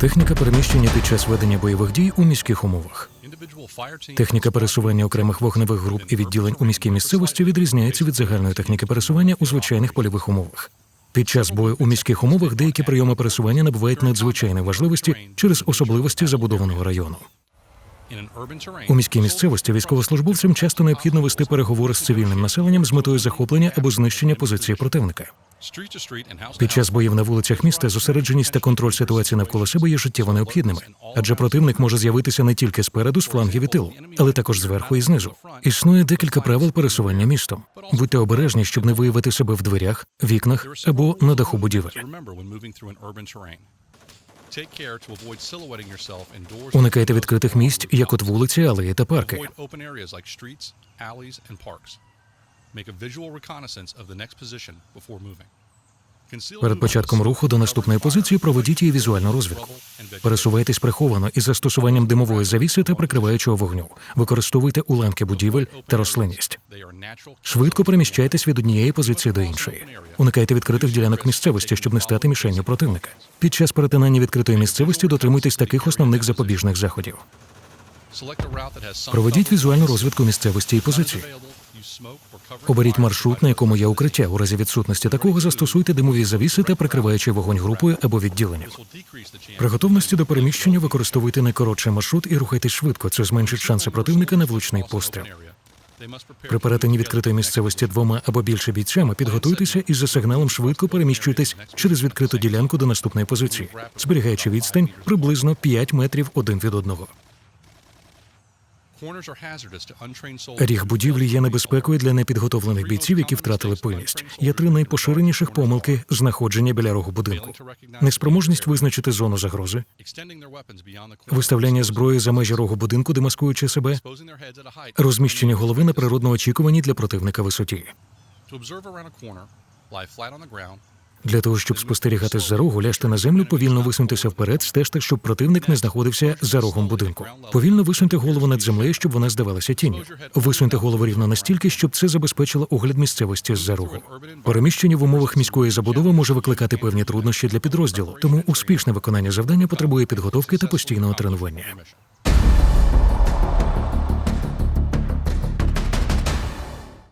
Техніка переміщення під час ведення бойових дій у міських умовах. Техніка пересування окремих вогневих груп і відділень у міській місцевості відрізняється від загальної техніки пересування у звичайних польових умовах. Під час бою у міських умовах деякі прийоми пересування набувають надзвичайної важливості через особливості забудованого району. У міській місцевості військовослужбовцям часто необхідно вести переговори з цивільним населенням з метою захоплення або знищення позиції противника. Під час боїв на вулицях міста зосередженість та контроль ситуації навколо себе є життєво необхідними, адже противник може з'явитися не тільки спереду, з флангів і тилу, але також зверху і знизу. Існує декілька правил пересування містом. Будьте обережні, щоб не виявити себе в дверях, вікнах або на даху будівель. Уникайте відкритих місць, як от вулиці, алеї та парки. Перед початком руху до наступної позиції проведіть її візуальну розвідку. Пересувайтесь приховано із застосуванням димової завіси та прикриваючого вогню. Використовуйте уламки будівель та рослинність. Швидко переміщайтесь від однієї позиції до іншої. Уникайте відкритих ділянок місцевості, щоб не стати мішенню противника. Під час перетинання відкритої місцевості дотримуйтесь таких основних запобіжних заходів. Проведіть візуальну розвідку місцевості і позиції. Оберіть маршрут, на якому є укриття. У разі відсутності такого застосуйте димові завіси та прикриваючи вогонь групою або відділенням. При готовності до переміщення використовуйте найкоротший маршрут і рухайтесь швидко. Це зменшить шанси противника на влучний постріл. При перетині відкритої місцевості двома або більше бійцями підготуйтеся і за сигналом швидко переміщуйтесь через відкриту ділянку до наступної позиції, зберігаючи відстань приблизно 5 метрів один від одного. Ріг будівлі є небезпекою для непідготовлених бійців, які втратили пильність. Є три найпоширеніших помилки знаходження біля рогу будинку: неспроможність визначити зону загрози, виставляння зброї за межі рогу будинку, демаскуючи себе, розміщення голови на природно очікуваній для противника висоті. Для того, щоб спостерігати з-за рогу, ляжте на землю, повільно висуньтеся вперед, стежте, щоб противник не знаходився за рогом будинку. Повільно висуньте голову над землею, щоб вона здавалася тінню. Висуньте голову рівно настільки, щоб це забезпечило огляд місцевості з-за рогу. Переміщення в умовах міської забудови може викликати певні труднощі для підрозділу, тому успішне виконання завдання потребує підготовки та постійного тренування.